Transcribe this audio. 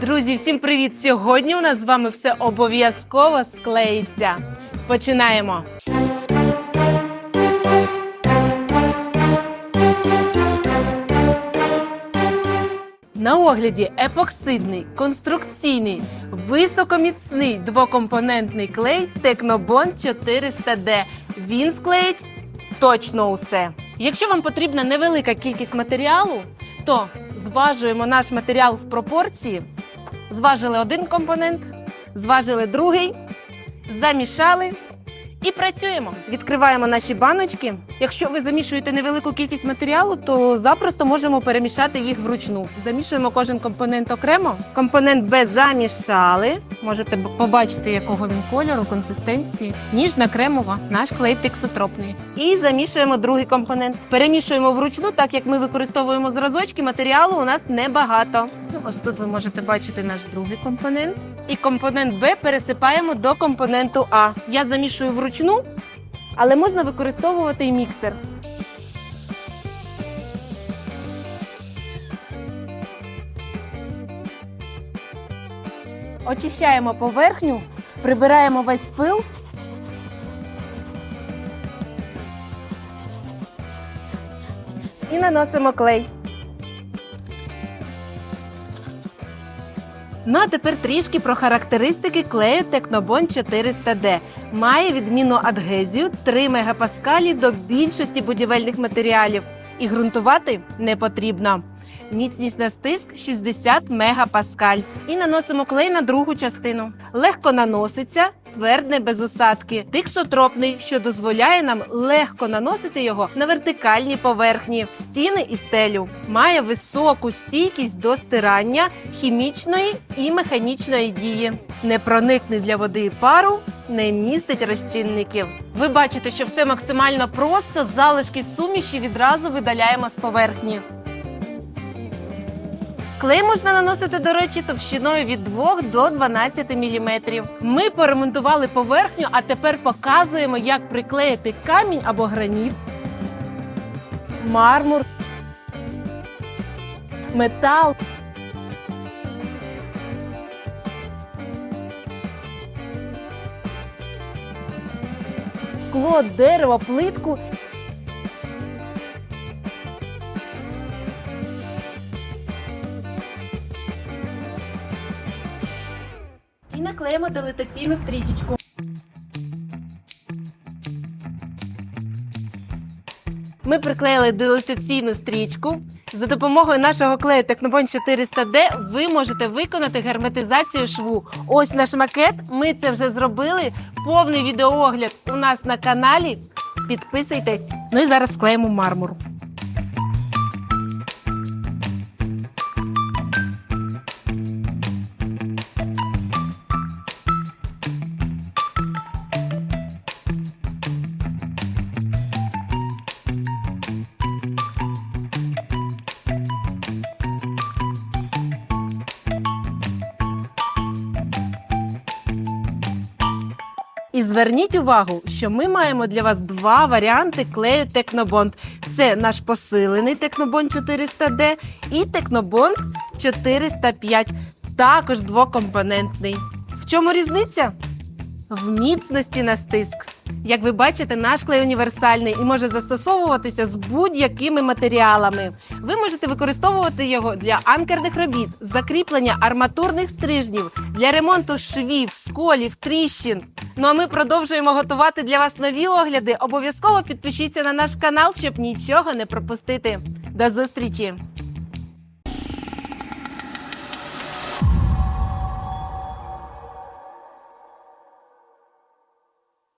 Друзі, всім привіт! Сьогодні у нас з вами все обов'язково склеїться. Починаємо. На огляді епоксидний, конструкційний, високоміцний двокомпонентний клей Технобон 400D. Він склеїть точно усе. Якщо вам потрібна невелика кількість матеріалу, то зважуємо наш матеріал в пропорції. Зважили один компонент, зважили другий, замішали і працюємо. Відкриваємо наші баночки. Якщо ви замішуєте невелику кількість матеріалу, то запросто можемо перемішати їх вручну. Замішуємо кожен компонент окремо. Компонент Б замішали. Можете побачити, якого він кольору, консистенції. Ніжна кремова, наш клей тексотропний. І замішуємо другий компонент. Перемішуємо вручну, так як ми використовуємо зразочки, матеріалу у нас небагато. Ось тут ви можете бачити наш другий компонент. І компонент Б пересипаємо до компоненту А. Я замішую вручну, але можна використовувати і міксер. Очищаємо поверхню, прибираємо весь пил. І наносимо клей. Ну а тепер трішки про характеристики клею Технобон 400D. Має відмінну адгезію 3 мегапаскалі до більшості будівельних матеріалів. І ґрунтувати не потрібно. Міцність на стиск 60 мегапаскаль. І наносимо клей на другу частину. Легко наноситься, твердне без усадки, тиксотропний, що дозволяє нам легко наносити його на вертикальні поверхні, стіни і стелю. Має високу стійкість до стирання хімічної і механічної дії. Не проникне для води і пару, не містить розчинників. Ви бачите, що все максимально просто. Залишки суміші відразу видаляємо з поверхні. Клей можна наносити, до речі, товщиною від 2 до 12 мм. Ми поремонтували поверхню, а тепер показуємо, як приклеїти камінь або граніт, мармур, метал. Скло, дерево, плитку і наклеїмо дилетаційну стрічечку. Ми приклеїли дилетаційну стрічку. За допомогою нашого клею Технобон 400D ви можете виконати герметизацію шву. Ось наш макет. Ми це вже зробили. Повний відеоогляд у нас на каналі. Підписуйтесь. Ну і зараз склеїмо мармур. І зверніть увагу, що ми маємо для вас два варіанти клею Технобонд. Це наш посилений Технобонд 400D і Технобонд 405, також двокомпонентний. В чому різниця? В міцності на стиск. Як ви бачите, наш клей універсальний і може застосовуватися з будь-якими матеріалами. Ви можете використовувати його для анкерних робіт, закріплення арматурних стрижнів, для ремонту швів, сколів, тріщин. Ну а ми продовжуємо готувати для вас нові огляди. Обов'язково підпишіться на наш канал, щоб нічого не пропустити. До зустрічі!